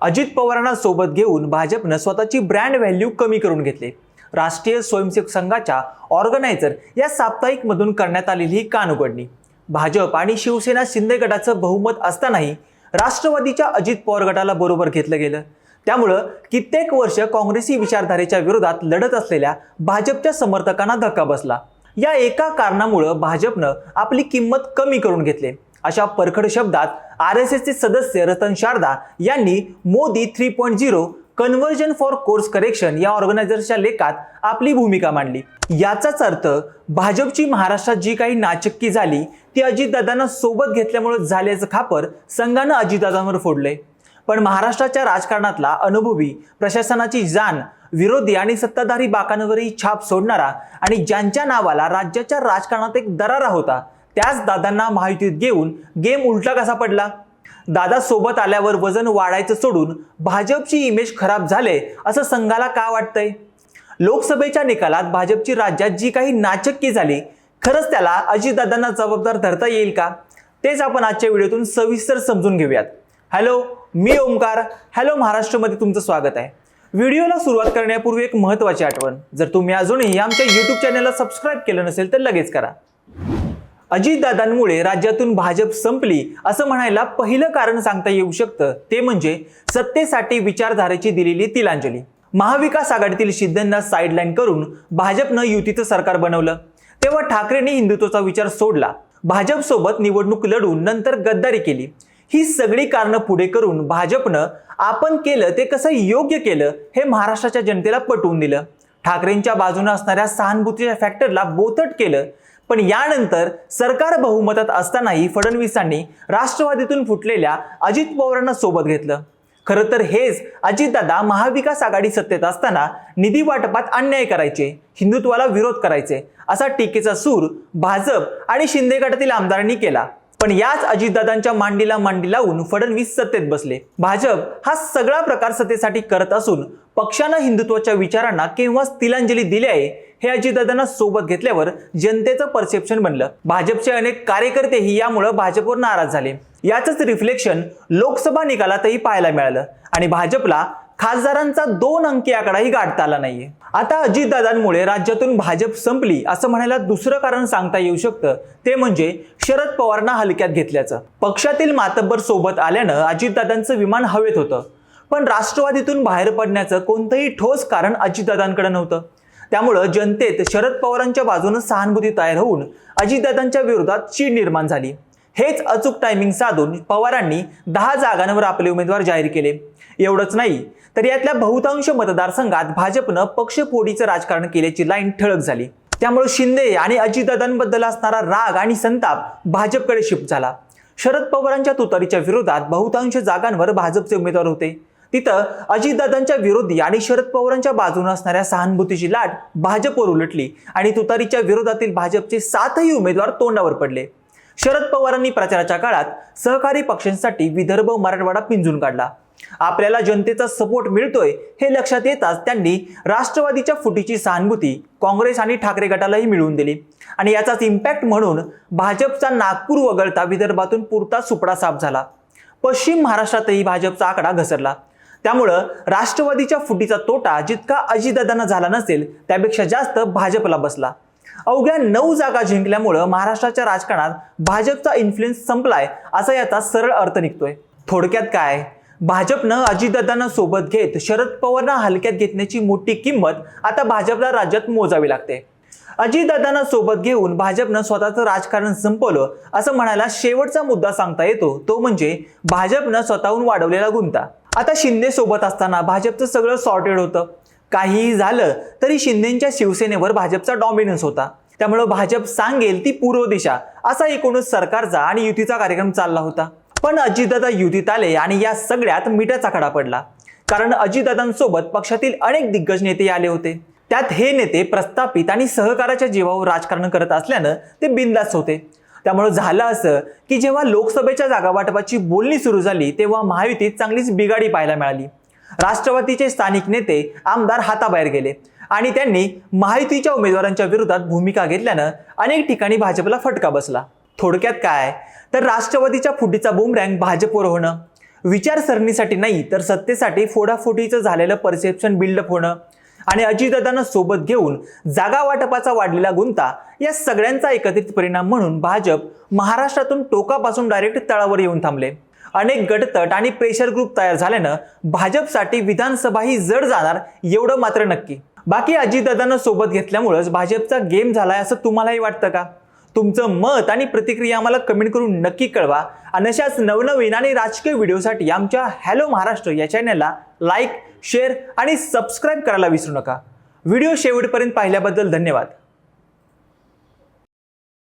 अजित पवारांना सोबत घेऊन भाजपनं स्वतःची ब्रँड व्हॅल्यू कमी करून घेतले. राष्ट्रीय स्वयंसेवक संघाच्या ऑर्गनायझर या साप्ताहिकमधून करण्यात आलेली ही कानउघडणी. भाजप आणि शिवसेना शिंदे गटाचं बहुमत असतानाही राष्ट्रवादीच्या अजित पवार गटाला बरोबर घेतलं गेलं. त्यामुळं कित्येक वर्ष काँग्रेसी विचारधारेच्या विरोधात लढत असलेल्या भाजपच्या समर्थकांना धक्का बसला. या एका कारणामुळं भाजपनं आपली किंमत कमी करून घेतली. अशा परखड शब्दात आर एस एसचे सदस्य रतन शारदा यांनी Modi three point zero conversion for course correction या ऑर्गनायझरच्या लेखात आपली भूमिका मांडली. याचाच अर्थ भाजपची महाराष्ट्रात जी काही नाचक्की झाली ती अजितदादांना सोबत घेतल्यामुळे झाल्याचं खापर संघानं अजितदादांवर फोडलंय. पण महाराष्ट्राच्या राजकारणातला अनुभवी प्रशासनाची जाण विरोधी आणि सत्ताधारी बाकांवरही छाप सोडणारा आणि ज्यांच्या नावाला राज्याच्या राजकारणात एक दरारा होता त्याच दादांना महायुतीत घेऊन गेम उलटा कसा पडला? दादा सोबत आल्यावर वजन वाढायचं सोडून भाजपची इमेज खराब झाले असं संघाला का वाटतंय? लोकसभेच्या निकालात भाजपची राज्यात जी काही नाचक्की झाली खरंच त्याला अजितदादांना जबाबदार धरता येईल का? तेच आपण आजच्या व्हिडिओतून सविस्तर समजून घेऊयात. हॅलो मी ओमकार हॅलो महाराष्ट्रमध्ये तुमचं स्वागत आहे. व्हिडिओला सुरुवात करण्यापूर्वी एक महत्त्वाची आठवण. जर तुम्ही अजूनही आमच्या यूट्यूब चॅनलला सबस्क्राईब केलं नसेल तर लगेच करा. अजितदादांमुळे राज्यातून भाजप संपली असं म्हणायला पहिलं कारण सांगता येऊ शकतं. ते म्हणजे सत्तेसाठी विचारधारेची दिलेली तिलांजली. महाविकास आघाडीतील शिंदेंना साईडलाईन करून भाजपनं युतीचं सरकार बनवलं. तेव्हा ठाकरेंनी हिंदुत्वाचा विचार सोडला. भाजपसोबत निवडणूक लढून नंतर गद्दारी केली. ही सगळी कारणं पुढे करून भाजपनं आपण केलं ते कसं योग्य केलं हे महाराष्ट्राच्या जनतेला पटवून दिलं. ठाकरेंच्या बाजूने असणाऱ्या सहानुभूतीच्या फॅक्टरला बोथट केलं. पण यानंतर सरकार बहुमतात असतानाही फडणवीसांनी राष्ट्रवादीतून फुटलेल्या अजित पवारांना सोबत घेतलं. खरं तर हेच अजितदादा महाविकास आघाडी सत्तेत असताना निधी वाटपात अन्याय करायचे हिंदुत्वाला विरोध करायचे असा टीकेचा सूर भाजप आणि शिंदे गटातील आमदारांनी केला. पण याच अजितदादांच्या मांडीला मांडी लावून फडणवीस सत्तेत बसले. भाजप हा सगळा प्रकार सत्तेसाठी करत असून पक्षानं हिंदुत्वाच्या विचारांना केव्हाच तिलांजली दिली आहे हे अजितदादांना सोबत घेतल्यावर जनतेचं परसेप्शन बनलं. भाजपचे अनेक कार्यकर्तेही यामुळं भाजपवर नाराज झाले. याचंच रिफ्लेक्शन लोकसभा निकालातही पाहायला मिळालं. आणि भाजपला खासदारांचा दोन अंकी आकडाही गाठता आला नाहीये. आता अजितदादांमुळे राज्यातून भाजप संपली असं म्हणायला दुसरं कारण सांगता येऊ शकतं. ते म्हणजे शरद पवारांना हलक्यात घेतल्याचं. पक्षातील मातब्बर सोबत आल्यानं अजितदादांचं विमान हवेत होतं. पण राष्ट्रवादीतून बाहेर पडण्याचं कोणतंही ठोस कारण अजितदादांकडे नव्हतं. त्यामुळं जनतेत शरद पवारांच्या बाजूनं सहानुभूती तयार होऊन अजितदादांच्या विरोधात चीड निर्माण झाली. हेच अचूक टायमिंग साधून पवारांनी दहा जागांवर आपले उमेदवार जाहीर केले. एवढंच नाही तर यातल्या बहुतांश मतदारसंघात भाजपनं पक्षपोडीचं राजकारण केल्याची लाईन ठळक झाली. त्यामुळे शिंदे आणि अजितदादांबद्दल असणारा राग आणि संताप भाजपकडे शिफ्ट झाला. शरद पवारांच्या तुतारीच्या विरोधात बहुतांश जागांवर भाजपचे उमेदवार होते. तिथं अजितदादांच्या विरोधी आणि शरद पवारांच्या बाजूने असणाऱ्या सहानुभूतीची लाट भाजपवर उलटली आणि तुतारीच्या विरोधातील भाजपचे सातही उमेदवार तोंडावर पडले. शरद पवारांनी प्रचाराच्या काळात सहकारी पक्षांसाठी विदर्भ मराठवाडा पिंजून काढला. आपल्याला जनतेचा सपोर्ट मिळतोय हे लक्षात येताच त्यांनी राष्ट्रवादीच्या फुटीची सहानुभूती काँग्रेस आणि ठाकरे गटालाही मिळवून दिली. आणि याचाच इम्पॅक्ट म्हणून भाजपचा नागपूर वगळता विदर्भातून पुरता सुपडा साफ झाला. पश्चिम महाराष्ट्रातही भाजपचा आकडा घसरला. त्यामुळं राष्ट्रवादीच्या फुटीचा तोटा जितका अजितदादांना झाला नसेल त्यापेक्षा जास्त भाजपला बसला. अवघ्या नऊ जागा जिंकल्यामुळं महाराष्ट्राच्या राजकारणात भाजपचा इन्फ्लुएन्स संपलाय असा याचा सरळ अर्थ निघतोय. थोडक्यात काय? भाजपनं अजितदादांना सोबत घेत शरद पवारांना हलक्यात घेतण्याची मोठी किंमत आता भाजपला राज्यात मोजावी लागते. अजितदादांना सोबत घेऊन भाजपनं स्वतःचं राजकारण संपवलं असं म्हणायला शेवटचा मुद्दा सांगता येतो तो म्हणजे भाजपनं स्वतःहून वाढवलेला गुंता. आता शिंदे सोबत असताना भाजपचं सगळं सॉर्टेड होतं. काहीही झालं तरी शिंदेच्या शिवसेनेवर भाजपचा डॉमिनन्स होता. त्यामुळं भाजप सांगेल ती पूर्व दिशा असा एकूणच सरकारचा आणि युतीचा कार्यक्रम चालला होता. पण अजितदादा युतीत आले आणि या सगळ्यात मिठाचा खडा पडला. कारण अजितदादांसोबत पक्षातील अनेक दिग्गज नेते आले होते. त्यात हे नेते प्रस्थापित आणि सहकाराच्या जीवावर राजकारण करत असल्यानं ते बिंदास होते. त्यामुळे झालं असं की जेव्हा लोकसभेच्या जागावाटपाची बोलणी सुरू झाली तेव्हा महायुतीत चांगलीच बिघाडी पाहायला मिळाली. राष्ट्रवादीचे स्थानिक नेते आमदार हाताबाहेर गेले आणि त्यांनी महायुतीच्या उमेदवारांच्या विरोधात भूमिका घेतल्यानं अनेक ठिकाणी भाजपला फटका बसला. थोडक्यात काय? तर राष्ट्रवादीच्या फुटीचा बुमरँग भाजपवर होणं. विचारसरणीसाठी नाही तर सत्तेसाठी फोडाफोडीचं झालेलं परसेप्शन बिल्डअप होणं. आणि अजितदादांना सोबत घेऊन जागा वाटपाचा वाढलेला गुंता या सगळ्यांचा एकत्रित परिणाम म्हणून भाजप महाराष्ट्रातून टोकापासून डायरेक्ट तळावर येऊन थांबले. अनेक गटतट आणि प्रेशर ग्रुप तयार झाल्यानं भाजपसाठी विधानसभाही जड जाणार एवढं मात्र नक्की. बाकी अजितदादांना सोबत घेतल्यामुळंच भाजपचा गेम झालाय असं तुम्हालाही वाटतं का? तुमचं मत आणि प्रतिक्रिया आम्हाला कमेंट करून नक्की कळवा. आणि अशाच नवनवीन आणि राजकीय व्हिडिओसाठी आमच्या हॅलो महाराष्ट्र या चॅनलला लाईक शेअर आणि सबस्क्राईब करायला विसरू नका. व्हिडिओ शेवटपर्यंत पाहिल्याबद्दल धन्यवाद.